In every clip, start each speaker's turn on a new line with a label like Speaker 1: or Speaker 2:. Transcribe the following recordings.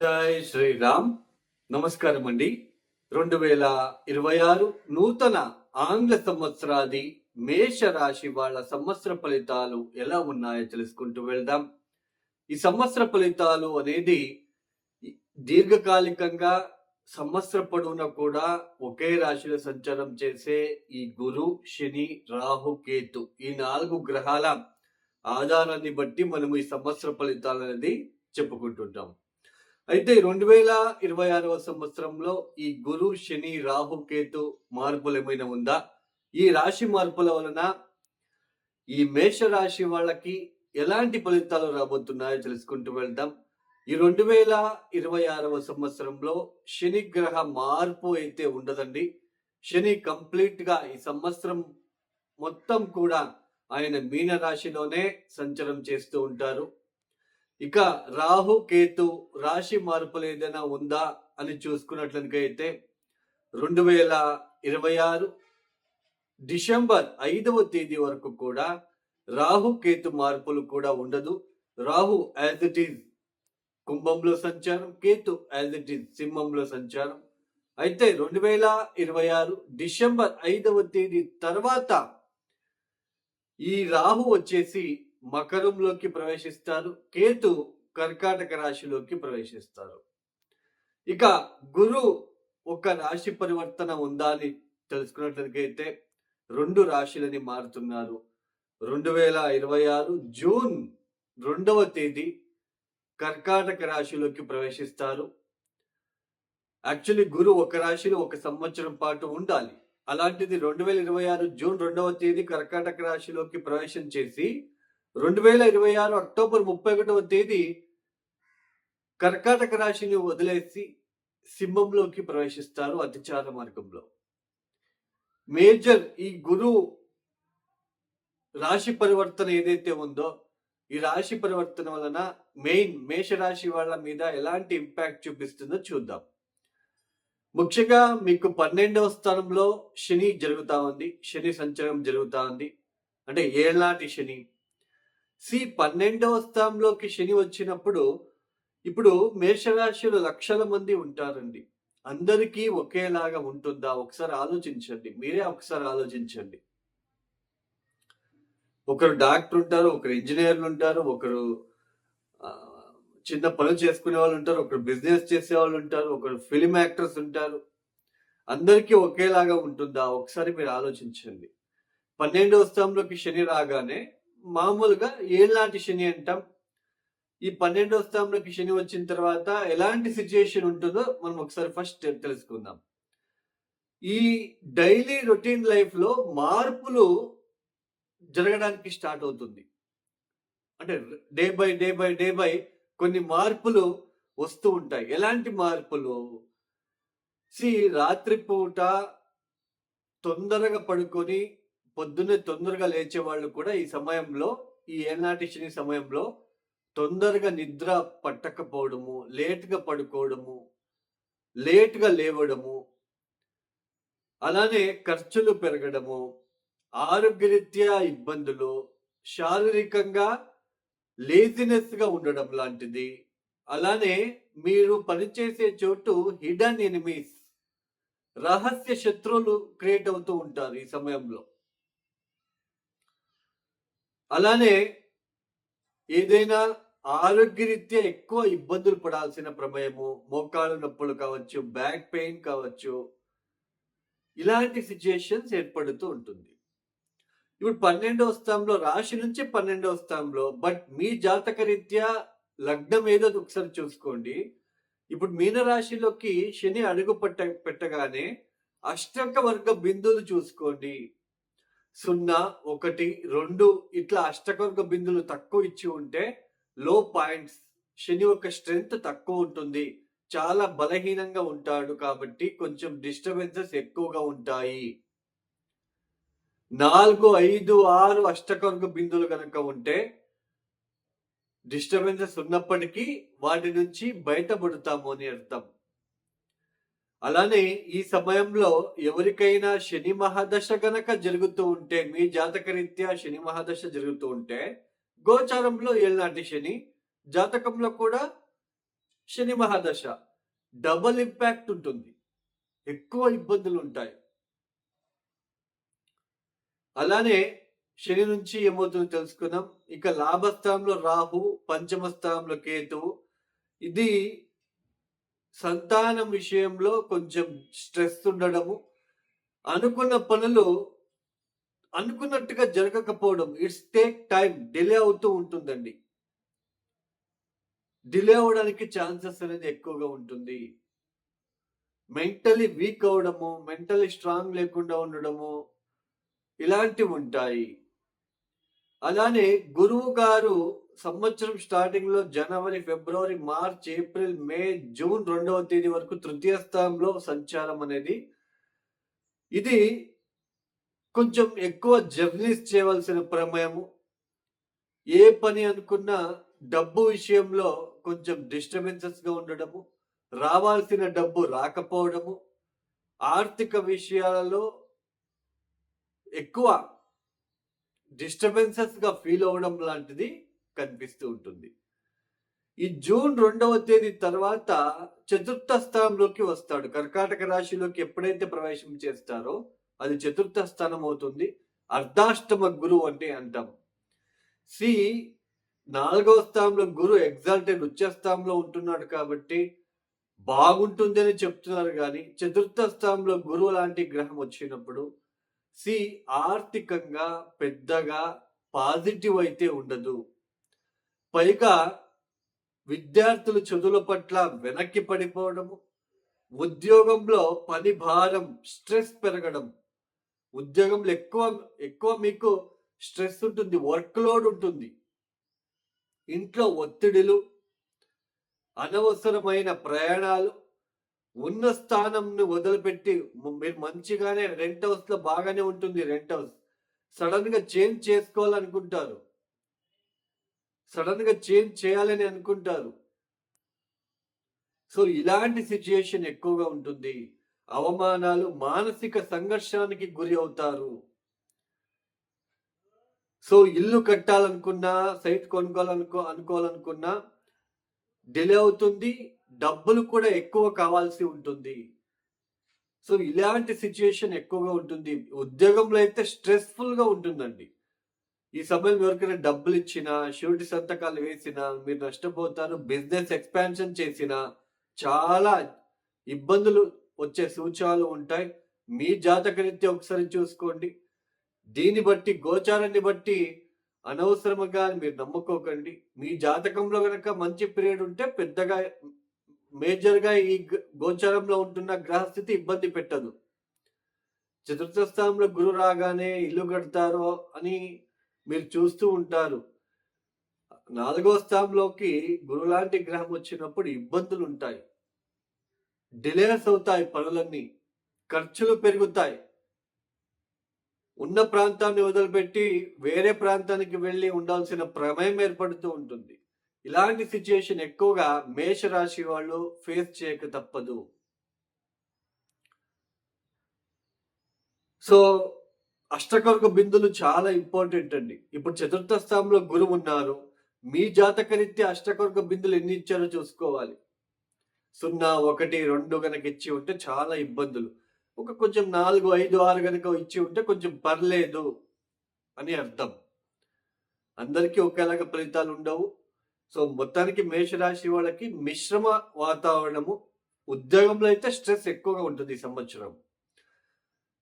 Speaker 1: జై శ్రీరామ్. నమస్కారం అండి రెండు వేల ఇరవై ఆరు నూతన ఆంగ్ల సంవత్సరాది మేష రాశి వాళ్ళ సంవత్సర ఫలితాలు ఎలా ఉన్నాయో తెలుసుకుంటూ వెళ్దాం. ఈ సంవత్సర ఫలితాలు అనేది దీర్ఘకాలికంగా సంవత్సర పొడవునా కూడా ఒకే రాశిలో సంచారం చేసే ఈ గురు శని రాహు కేతు ఈ నాలుగు గ్రహాల ఆధారాన్ని బట్టి మనము ఈ సంవత్సర ఫలితాలు అనేది చెప్పుకుంటుంటాం. అయితే రెండు వేల ఇరవై ఆరవ సంవత్సరంలో ఈ గురు శని రాహు కేతు మార్పులు ఏమైనా ఉందా? ఈ రాశి మార్పుల వలన ఈ మేష రాశి వాళ్ళకి ఎలాంటి ఫలితాలు రాబోతున్నాయో తెలుసుకుంటూ వెళ్దాం. ఈ రెండు వేల ఇరవై ఆరవ సంవత్సరంలో శని గ్రహ మార్పు అయితే ఉండదండి. శని కంప్లీట్గా ఈ సంవత్సరం మొత్తం కూడా ఆయన మీన రాశిలోనే సంచరం చేస్తూ ఉంటారు. ఇక రాహు కేతు రాశి మార్పులు ఏదైనా ఉందా అని చూసుకున్నట్లయితే రెండు వేల ఇరవై ఆరు డిసెంబర్ ఐదవ తేదీ వరకు కూడా రాహు కేతు మార్పులు కూడా ఉండదు. రాహు యాజ్ ఇట్ ఈజ్ కుంభంలో సంచారం కేతు యాజ్ ఇట్ ఈజ్ సింహంలో సంచారం. అయితే రెండు వేల ఇరవై ఆరు డిసెంబర్ ఐదవ తేదీ తర్వాత ఈ రాహు వచ్చేసి మకరంలోకి ప్రవేశిస్తారు. కేతు కర్కాటక రాశిలోకి ప్రవేశిస్తారు. ఇక గురు ఒక రాశి పరివర్తన ఉందా అని తెలుసుకున్నట్లయితే రెండు రాశులని మారుతున్నారు. రెండు వేల ఇరవై ఆరు జూన్ రెండవ తేదీ కర్కాటక రాశిలోకి ప్రవేశిస్తారు. యాక్చువల్లీ గురు ఒక రాశిలో ఒక సంవత్సరం పాటు ఉండాలి. అలాంటిది రెండు వేల ఇరవై ఆరు జూన్ రెండవ తేదీ కర్కాటక రాశిలోకి ప్రవేశం చేసి రెండు వేల ఇరవై ఆరు అక్టోబర్ ముప్పై ఒకటవ తేదీ కర్కాటక రాశిని వదిలేసి సింహంలోకి ప్రవేశిస్తారు అతిచార మార్గంలో. మేజర్ ఈ గురు రాశి పరివర్తన ఏదైతే ఉందో ఈ రాశి పరివర్తన వలన మెయిన్ మేషరాశి వాళ్ళ మీద ఎలాంటి ఇంపాక్ట్ చూపిస్తుందో చూద్దాం. ముఖ్యంగా మీకు పన్నెండవ స్థానంలో శని జరుగుతా ఉంది. శని సంచలనం జరుగుతా ఉంది. అంటే ఏళ్ళనాటి శని సి పన్నెండవ స్థానంలోకి శని వచ్చినప్పుడు ఇప్పుడు మేషరాశిలో లక్షల మంది ఉంటారండి. అందరికీ ఒకేలాగా ఉంటుందా? ఒకసారి ఆలోచించండి. మీరే ఒకసారి ఆలోచించండి. ఒకరు డాక్టర్ ఉంటారు ఒకరు ఇంజనీర్లు ఉంటారు ఒకరు చిన్న పనులు చేసుకునే వాళ్ళు ఉంటారు ఒకరు బిజినెస్ చేసే వాళ్ళు ఉంటారు ఒకరు ఫిలిం యాక్టర్స్ ఉంటారు. అందరికీ ఒకేలాగా ఉంటుందా? ఒకసారి మీరు ఆలోచించండి. పన్నెండవ స్థానంలోకి శని రాగానే మామూలుగా ఏళ్ళనాటి శని అంటాం. ఈ పన్నెండవ స్థానంలోకి శని వచ్చిన తర్వాత ఎలాంటి సిచ్యుయేషన్ ఉంటుందో మనం ఒకసారి ఫస్ట్ తెలుసుకుందాం. ఈ డైలీ రొటీన్ లైఫ్లో మార్పులు జరగడానికి స్టార్ట్ అవుతుంది. అంటే day by day by day by కొన్ని మార్పులు వస్తూ ఉంటాయి. ఎలాంటి మార్పులు? సి రాత్రిపూట తొందరగా పడుకొని పొద్దున్నే తొందరగా లేచే వాళ్ళు కూడా ఈ సమయంలో ఈ ఏనాటి శని సమయంలో తొందరగా నిద్ర పట్టకపోవడము లేట్గా పడుకోవడము లేట్గా లేవడము అలానే ఖర్చులు పెరగడము ఆరోగ్యరీత్యా ఇబ్బందులు శారీరకంగా లేజినెస్గా ఉండడం లాంటిది. అలానే మీరు పనిచేసే చోటు హిడన్ ఎనిమీస్ రహస్య శత్రువులు క్రియేట్ అవుతూ ఉంటారు ఈ సమయంలో. అలానే ఏదైనా ఆరోగ్యరీత్యా ఎక్కువ ఇబ్బందులు పడాల్సిన ప్రమేయము మోకాళ్ళ నొప్పులు కావచ్చు బ్యాక్ పెయిన్ కావచ్చు ఇలాంటి సిచ్యుయేషన్స్ ఏర్పడుతూ ఉంటుంది. ఇప్పుడు పన్నెండవ స్థానంలో రాశి నుంచి పన్నెండవ స్థానంలో బట్ మీ జాతక రీత్యా లగ్నం ఏదో ఒకసారి చూసుకోండి. ఇప్పుడు మీన రాశిలోకి శని అడుగు పట్ట పెట్టగానే అష్టక వర్గ బిందువులు చూసుకోండి. సున్నా ఒకటి రెండు ఇట్లా అష్టక బిందులు తక్కువ ఇచ్చి ఉంటే లో పాయింట్స్ శని యొక్క స్ట్రెంగ్త్ తక్కువ ఉంటుంది. చాలా బలహీనంగా ఉంటాడు కాబట్టి కొంచెం డిస్టర్బెన్సెస్ ఎక్కువగా ఉంటాయి. నాలుగు ఐదు ఆరు అష్టకవర్గ బిందులు కనుక ఉంటే డిస్టర్బెన్సెస్ ఉన్నప్పటికీ వాటి నుంచి బయటపడతాము అని అర్థం. అలానే ఈ సమయంలో ఎవరికైనా శని మహాదశ గనక జరుగుతూ ఉంటే మీ జాతక రీత్యా శని మహాదశ జరుగుతూ ఉంటే గోచారంలో ఏళ్ళనాటి శని జాతకంలో కూడా శని మహాదశ. డబల్ ఇంపాక్ట్ ఉంటుంది. ఎక్కువ ఇబ్బందులు ఉంటాయి. అలానే శని నుంచి ఏమవుతుందో తెలుసుకున్నాం ఇక లాభస్థానంలో రాహు పంచమ స్థానంలో కేతు. ఇది సంతానం విషయంలో కొంచెం స్ట్రెస్ ఉండడము అనుకున్న పనులు అనుకున్నట్టుగా జరగకపోవడం ఇట్స్ టేక్ టైం డిలే అవుతూ ఉంటుందండి. డిలే అవడానికి ఛాన్సెస్ అనేది ఎక్కువగా ఉంటుంది. మెంటలీ వీక్ అవడము మెంటలీ స్ట్రాంగ్ లేకుండా ఉండడము ఇలాంటివి ఉంటాయి. అలానే గురువు గారు సంవత్సరం స్టార్టింగ్లో జనవరి ఫిబ్రవరి మార్చ్ ఏప్రిల్ మే జూన్ రెండవ తేదీ వరకు తృతీయ స్థానంలో సంచారం అనేది ఇది కొంచెం ఎక్కువ జర్నీస్ చేయవలసిన ప్రమేయము. ఏ పని అనుకున్నా డబ్బు విషయంలో కొంచెం డిస్టర్బెన్సెస్గా ఉండడము రావాల్సిన డబ్బు రాకపోవడము ఆర్థిక విషయాలలో ఎక్కువ డిస్టర్బెన్సెస్గా ఫీల్ అవ్వడం లాంటిది కనిపిస్తూ ఉంటుంది. ఈ జూన్ రెండవ తేదీ తర్వాత చతుర్థ స్థానంలోకి వస్తాడు. కర్కాటక రాశిలోకి ఎప్పుడైతే ప్రవేశం చేస్తారో అది చతుర్థ స్థానం అవుతుంది. అర్ధాష్టమ గురువు అంటే అంటాం. సి నాలుగవ స్థానంలో గురు ఎగ్జాల్టెడ్ ఉచ్చ స్థానంలో ఉంటున్నాడు కాబట్టి బాగుంటుందని చెప్తున్నారు కానీ చతుర్థ స్థానంలో గురువు లాంటి గ్రహం వచ్చినప్పుడు సి ఆర్థికంగా పెద్దగా పాజిటివ్ అయితే ఉండదు. పైగా విద్యార్థులు చదువుల పట్ల వెనక్కి పడిపోవడము ఉద్యోగంలో పని భారం స్ట్రెస్ పెరగడం. ఉద్యోగంలో ఎక్కువ ఎక్కువ మీకు స్ట్రెస్ ఉంటుంది వర్క్ లోడ్ ఉంటుంది. ఇంట్లో ఒత్తిడిలు అనవసరమైన ప్రయాణాలు ఉన్న స్థానంను వదిలిపెట్టి మీరు మంచిగానే రెంట్ హౌస్లో బాగానే ఉంటుంది రెంట్ హౌస్. సడన్గా చేంజ్ చేసుకోవాలనుకుంటారు. సడన్గా చేంజ్ చేయాలని అనుకుంటారు. సో ఇలాంటి సిచ్యుయేషన్ ఎక్కువగా ఉంటుంది. అవమానాలు మానసిక సంఘర్షానికి గురి అవుతారు. సో ఇల్లు కట్టాలనుకున్నా సైట్ కొనుక్కోవాలనుకో అనుకోవాలనుకున్నా డిలే అవుతుంది. డబ్బులు కూడా ఎక్కువ కావాల్సి ఉంటుంది. సో ఇలాంటి సిచ్యుయేషన్ ఎక్కువగా ఉంటుంది. ఉద్యోగంలో అయితే స్ట్రెస్ఫుల్గా ఉంటుందండి. ఈ సమయంలో ఎవరికైనా డబ్బులు ఇచ్చినా షూరిటీ సంతకాలు వేసినా మీరు నష్టపోతారు బిజినెస్ ఎక్స్పాన్షన్ చేసినా చాలా ఇబ్బందులు వచ్చే సూచనలు ఉంటాయి. మీ జాతకరీత్యా ఒకసారి చూసుకోండి. దీన్ని బట్టి గోచారాన్ని బట్టి అనవసరముగా మీరు నమ్ముకోకండి. మీ జాతకంలో కనుక మంచి పీరియడ్ ఉంటే పెద్దగా మేజర్గా ఈ గోచారంలో ఉంటున్న గ్రహస్థితి ఇబ్బంది పెట్టదు. చతుర్థ స్థానంలో గురు రాగానే ఇల్లు కడతారో అని మీరు చూస్తూ ఉంటారు. నాలుగో స్థానంలోకి గురు లాంటి గ్రహం వచ్చినప్పుడు ఇబ్బందులు ఉంటాయి డిలేస్ అవుతాయి పనులన్నీ. ఖర్చులు పెరుగుతాయి. ఉన్న ప్రాంతాన్ని వదిలిపెట్టి వేరే ప్రాంతానికి వెళ్ళి ఉండాల్సిన ప్రమేయం ఏర్పడుతూ ఉంటుంది. ఇలాంటి సిచ్యుయేషన్ ఎక్కువగా మేషరాశి వాళ్ళు ఫేస్ చేయక తప్పదు. సో అష్టకర్గ బిందులు చాలా ఇంపార్టెంట్ అండి. ఇప్పుడు చతుర్థ స్థానంలో గురువు ఉన్నారు. మీ జాతకరీత్యా అష్టకర్గ బిందులు ఎన్ని ఇచ్చారో చూసుకోవాలి. సున్నా ఒకటి రెండు కనుక ఇచ్చి ఉంటే చాలా ఇబ్బందులు. ఒక కొంచెం నాలుగు ఐదు ఆరు కనుక ఇచ్చి ఉంటే కొంచెం పర్లేదు అని అర్థం. అందరికీ ఒకేలాగా ఫలితాలు ఉండవు. సో మొత్తానికి మేషరాశి వాళ్ళకి మిశ్రమ వాతావరణము ఉద్యోగంలో అయితే స్ట్రెస్ ఎక్కువగా ఉంటుంది ఈ సంవత్సరం.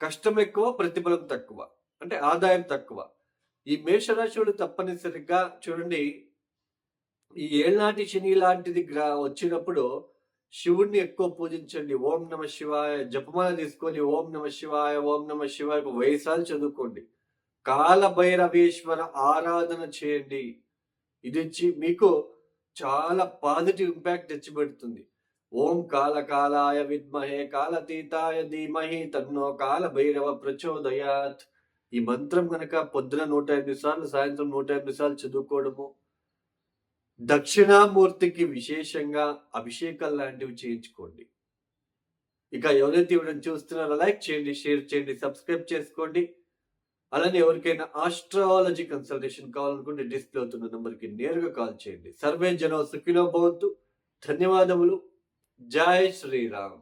Speaker 1: కష్టం ఎక్కువ ప్రతిఫలం తక్కువ అంటే ఆదాయం తక్కువ. ఈ మేషరాశి తప్పనిసరిగా చూడండి ఈ ఏళ్ళనాటి శని లాంటిది వచ్చినప్పుడు శివుణ్ణి ఎక్కువ పూజించండి. ఓం నమ శివాయ జపమాల తీసుకొని ఓం నమ శివాయ ఓం నమ శివాయ వయసాలు చదువుకోండి. కాల భైరవేశ్వర ఆరాధన చేయండి. ఇది మీకు చాలా పాజిటివ్ ఇంపాక్ట్ తెచ్చిపెడుతుంది. ఓం కాలకాలాయ విద్మహే కాలతీతాయ ధీమహి తన్నో కాల భైరవ ప్రచోదయాత్. ఈ మంత్రం కనుక పొద్దున నూట ఎనిమిది సార్లు సాయంత్రం నూట ఎనిమిది సార్లు చదువుకోవడము దక్షిణామూర్తికి విశేషంగా అభిషేకాలు లాంటివి చేయించుకోండి. ఇక ఎవరైతే ఇవ్వడం చూస్తున్నారో లైక్ చేయండి షేర్ చేయండి సబ్స్క్రైబ్ చేసుకోండి. అలానే ఎవరికైనా ఆస్ట్రాలజీ కన్సల్టేషన్ కావాలనుకుంటే డిస్ప్లే అవుతున్న నెంబర్కి నేరుగా కాల్ చేయండి. సర్వే జనో సుఖినో భవంతు. ధన్యవాదములు. జై శ్రీరామ్